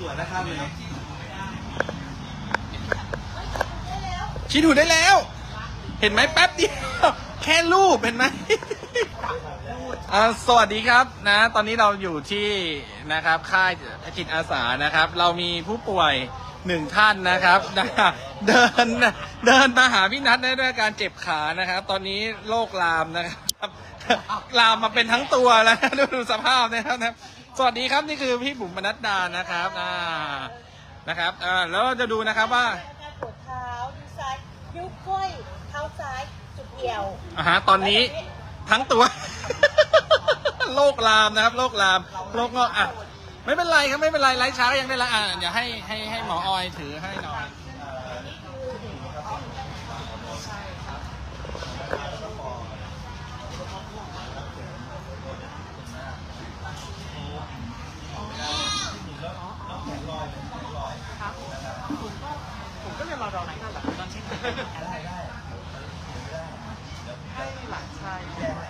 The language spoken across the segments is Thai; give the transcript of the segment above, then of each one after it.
สวยนะครับเลยคิดถูได้แล้ว เห็นไหมแป๊บเดียวแค่รูปเห็นไหมอ่าสวัสดีครับนะ ตอนนี้เราอยู่ที่นะครับ ค่ายจิตอาสานะครับ เรามีผู้ป่วย หนึ่งท่านนะครับนะเดินเดินมาหาพี่นัทได้ด้วยการเจ็บขานะครับ ตอนนี้โรคลามนะครับลามมาเป็นทั้งตัวแล้วดูดูสภาพนะครับนะสวัสดีครับนี่คือพี่บุ๋มปนัดดานะครับอ่านะครับอ่าแล้วเราจะดูนะครับว่าการปวดเท้านิ้วซ้ายนิ้วก้อยเท้าซ้ายจุดเดียวอ่าฮะตอนนี้ทั้งตัวโรคลามนะครับโรคลามโรคงอกอะ ไม่เป็นไรครับไม่เป็นไรไร้ช้าก็ยังได้ละอ่าเดี๋ยวให้ให้ให้หมอออยถือให้หน่อยผมก็จะรอรอไหนกันแบบตอนเช็คได้ได้ให้หลานชาย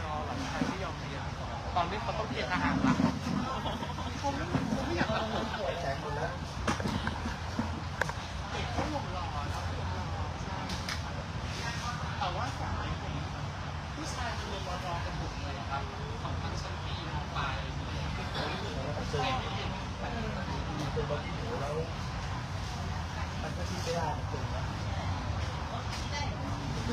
รอหลานชายไม่ยอมเรียนตอนนี้เขาต้องเรียนอาหารละเขาไม่อยากทำผมป่วยใจหมดแล้ว แต่ว่าสายผมผู้ชายจะเรียนรอรอกันหมดเลยครับของทั้งชั้นปีมปลาย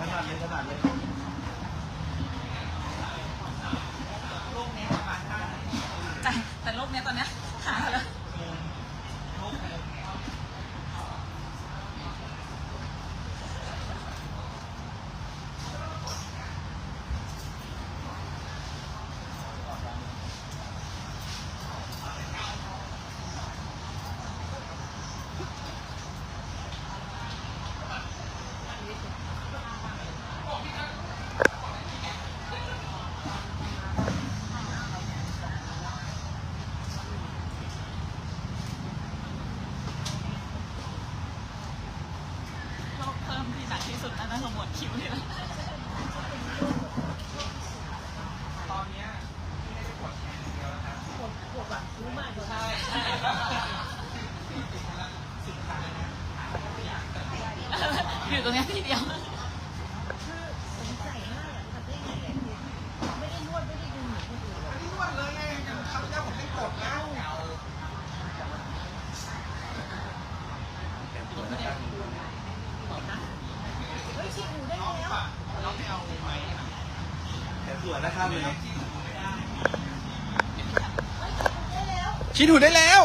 ขนาดเลยขนาดเลย แต่แต่โรคเนี้ยตอนเนี้ยหาแล้ว โรคเพิ่มที่หนัก ที่สุดนั่นคือหมวดคิ้วนี่แหละตอนเนี้ยที่ไม่ได้ปวดแขนอย่างเดียวนะครับปวดปวดหลังคิ้มากเลยใช่ใช่สุดท้ายเนี่ยหาทุกอย่างอยู่ตรงเนี้ยที่เดียว คือสงสัยมากอะทำได้ไงอะคือไม่ได้นวดไม่ได้ดึงเหมือนคนอื่นหรอก ไม่นวดเลยไงอย่างคราวที่แล้วผมไม่กดแล้ว เฮ้ยฉีดหูได้แล้ว น้องไม่เอาไหม แข นสวยนะครับเลยเฮ้ยฉีดหูได้แล้วคิดถูได้แล้ว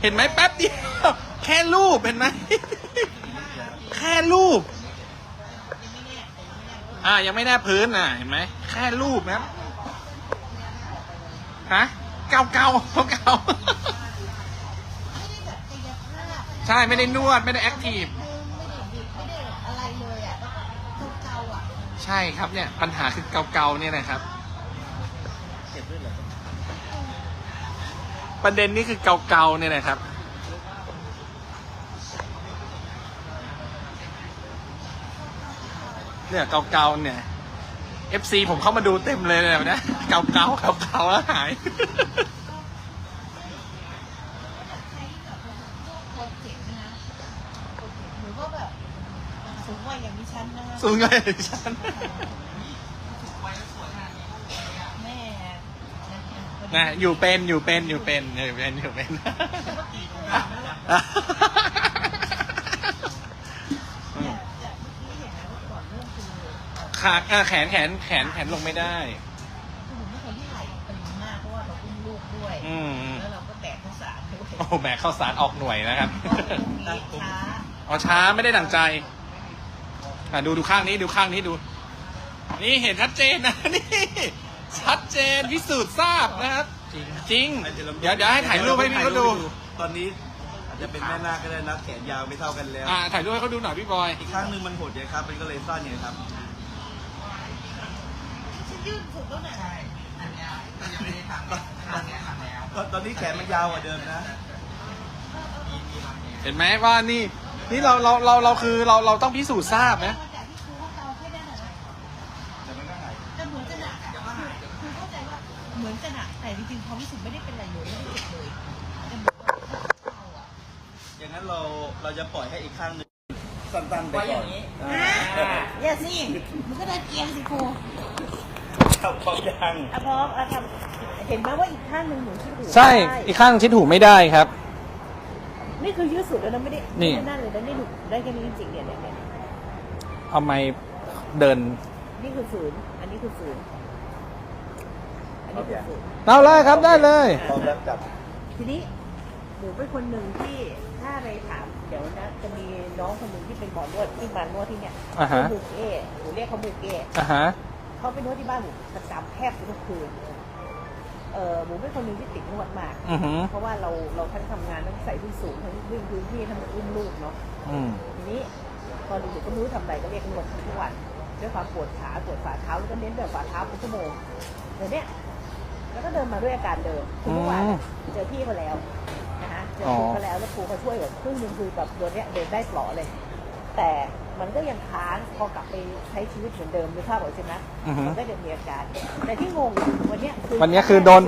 เห็นไหมแป๊บเดียวแค่รูปเห็นไหมแค่รูป อ่ายังไม่แน่พื้นอะเห็นไหมแค่รูปนะฮะเกาเกาเกาไม่ได้แบบกาใช่ไม่ได้นวดไม่ได้แอคทีฟ ใช่ครับเนี่ย ปัญหาคือเกาเกาๆเนี่ยนะครับเจ็บด้วยเหรอประเด็นนี่คือเกาเกาๆเนี่ยนะครับ เนี่ยเกาเกาๆเนี่ย FC ผมเข้ามาดูเต็มเลยเนี่ยนะเกาเกาเกาเกาๆแล้วหาย คนเจ็บนะคนเจ็บหรือว่าแบบสูงวัยอย่างดิฉันนะ สูงเลยฉันแม่นะอยู่เป็นอยู่เป็นอยู่เป็นอยู่เป็นอยู่เป็นขาเอ่อแขนแขนแขนแขนลงไม่ได้ คือผมเป็นคนที่ไหลตึงมากเพราะว่าเราอุ้มลูกด้วย อืมแล้วเราก็แบกข้าวสารด้วยโอ้โหแบกข้าวสารออกหน่วยนะครับ ตรงนี้ช้า อ๋อช้าไม่ได้ดั่งใจ อะดูดูข้างนี้ดูข้างนี้ดู นี่เห็นชัดเจนนะนี่ชัดเจนพิสูจน์ทราบนะครับ จริง จริง เดี๋ยวเดี๋ยวให้ถ่ายรูปให้พี่เขาดู ตอนนี้อาจจะเป็นแม่นาคก็ได้นะแขนยาวไม่เท่ากันแล้วอ่าถ่ายรูปให้เขาดูหน่อยพี่บอยอีกข้างหนึงมันหดไงครับ มันก็เลยสั้นไงครับฉันยืดสุดแล้วเนี่ยตอนนี้แขนมันยาวกว่าเดิมนะ เห็นไหมว่านี่ นี่เราเราเราเราคือเราเราต้องพิสูจน์ทราบนะมเขาเกาแต่เหมือนกันอะหมือนกันอะแต่จริงๆความรู้สึกไม่ได้เป็นอะไรเลยไม่ได้เจ็บเลยแต่เหมือนกับเขาเกาอะอย่างนั้นเราเราจะปล่อยให้อีกข้างหนึ่งสั้นๆไปก่อนอย่าสิมันก็เดินเอียงสิครูขับความยัง อะพร้อมอะทำเห็นไหมว่าอีกข้างหนึ่งหนูที่หูใช่อีกข้างชิดหูไม่ได้ครับ นี่คือยืดสุดแล้วนะไม่ได้นี่ ไม่ได้นั่นเลยนะนี่หนูได้แค่นี้จริงๆเนี่ยเนี่ยเนี่ยเอาไม้เดินนี่คือฝืนอันนี้คือฝืนอันนี้คือฝืนเอาเลยครับได้เลย พร้อมแล้วจับ ทีนี้หนูเป็นคนหนึ่งที่ถ้าไปถามเดี๋ยวนะจะมีน้องคนหนึ่งที่เป็นหมอนวดที่มานวดที่เนี่ยอ่าฮะชื่อบูเก้หนูเรียกเขาบูเก้อะฮะ เขาไปนวดที่บ้านหนูประจำแทบทุกคืน เออหนูเป็นคนหนึ่งที่ติดนวดมาก อือหือ เพราะว่าเราเราทั้งทำงานทั้งใส่ที่สูงทั้งวิ่งพื้นที่ทั้งอุ้มลูกเนาะอืม ทีนี้ตอนเด็กๆก็ไม่รู้ทำอะไรก็เรียกนวดทุกวันด้วยความปวดขาปวดฝ่าเท้าแล้วก็เน้นแบบฝ่าเท้าเป็นชั่วโมงเดี๋ยวเนี้ยแล้วก็เดินมาด้วยอาการเดิมคือเมื่อวานอะเจอพี่มาแล้วนะคะเจอครูมาแล้วแล้วครูเขาช่วยแบบครึ่งหนึงคือแบบตัวเนี้ยเดินได้ปลอเลย แต่ มันก็ยังค้างพอกลับไปใช้ชีวิตเหมือนเดิมนึกภาพออกใช่ไหมอือฮึ มันก็จะมีอาการ แต่ที่งงวันเนี้ยวันนี้คือโดน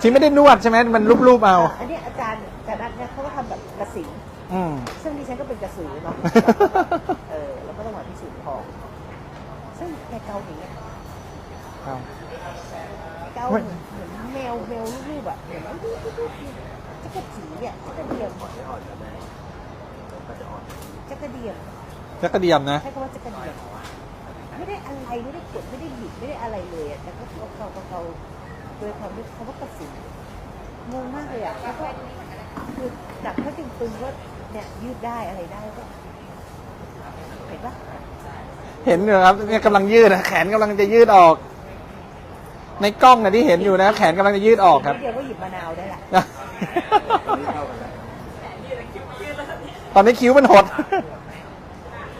ที่ไม่ได้นวดใช่ไหมมันรูปๆเอา อันเนี้ยอาจารย์อาจารย์นัทเนี่ยเขาก็ทำแบบกระสินอืม ซึ่งดิฉันก็เป็นกระสือเนาะ เออแล้วก็ต้องมาพิสูจน์ทอง ซึ่งแกเกาอย่างเงี้ยเอาเกาเหมือนเหมือนแมวแมวรูปๆอะเหมือนรูปๆจักรจีเนี่ยจักรเดียมจักรเดียม จักระเดียมนะ ใช้คำว่าจักรเดียมไม่ได้อะไรไม่ได้กดไม่ได้บิดไม่ได้อะไรเลยอะแต่ก็เกาเกาเกาเกาโดยความที่เขาว่ากระสืองงมากเลยอะแล้วก็คือจับเขาจริงตึงๆว่าเนี่ยยืดได้อะไรได้ก็เห็นปะเห็นอยู่ครับเนี่ยกำลังยืดนะแขนกำลังจะยืดออก ในกล้องนะที่เห็นอยู่นะ แขนกำลังจะยืดออกครับ เดียวก็หยิบมะนาวได้ละตอนนี้คิ้วมันหด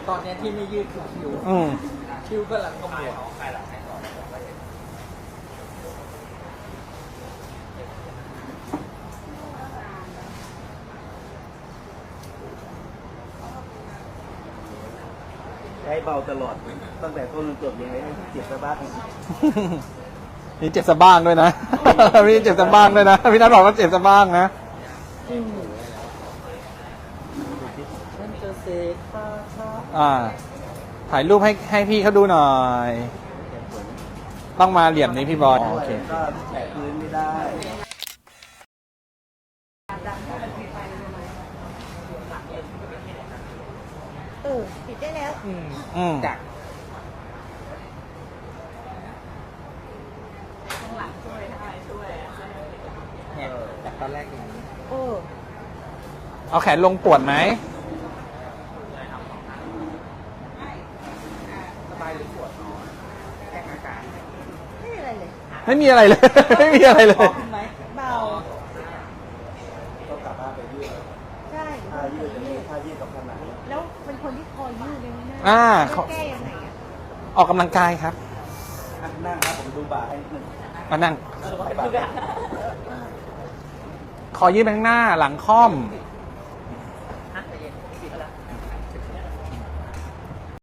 ตอนเนี้ยที่ไม่ยืดคือคิ้วอืมคิ้วก็หลังขมวดให้เบาตลอด ตั้งแต่ต้นจนจบยังไงให้เจ็บสะบ้างมีเจ็บสะบ้างด้วยนะมีเจ็บสะบ้างด้วยนะ พี่นัทบอกว่าเจ็บสะบ้างนะนั่นจะ เซค่าชาอ่า ถ่ายรูปให้ให้พี่เขาดูหน่อย ต้องมาเหลี่ยมนี้พี่บอลโอเค ก็แตะพื้นไม่ได้ เออปิดได้แล้ว อืมจากข้างหลังช่วยได้ช่วยเนี่ยจากตอนแรกอย่างนี้ เออ เอาแขนลงปวดไหม สบายหรือปวดน้อยแค่อาการ ไม่มีอะไรเลย ไม่มีอะไรเลย ไม่มีอะไรเลย ขึ้นไหมเบาก็กลับบ้านไปยืดใช่ถ้ายืดจะมีถ้ายืดกับขนาดนี้แล้วเป็นคนที่คอยยืดเลยนะอ่าจะแก้ยังไงอะออกกำลังกายครับอะนั่งครับผมดูบ่าให้นิดนึงมานั่ง สบายบ่า คอยืดไปข้างหน้าหลังค่อมเ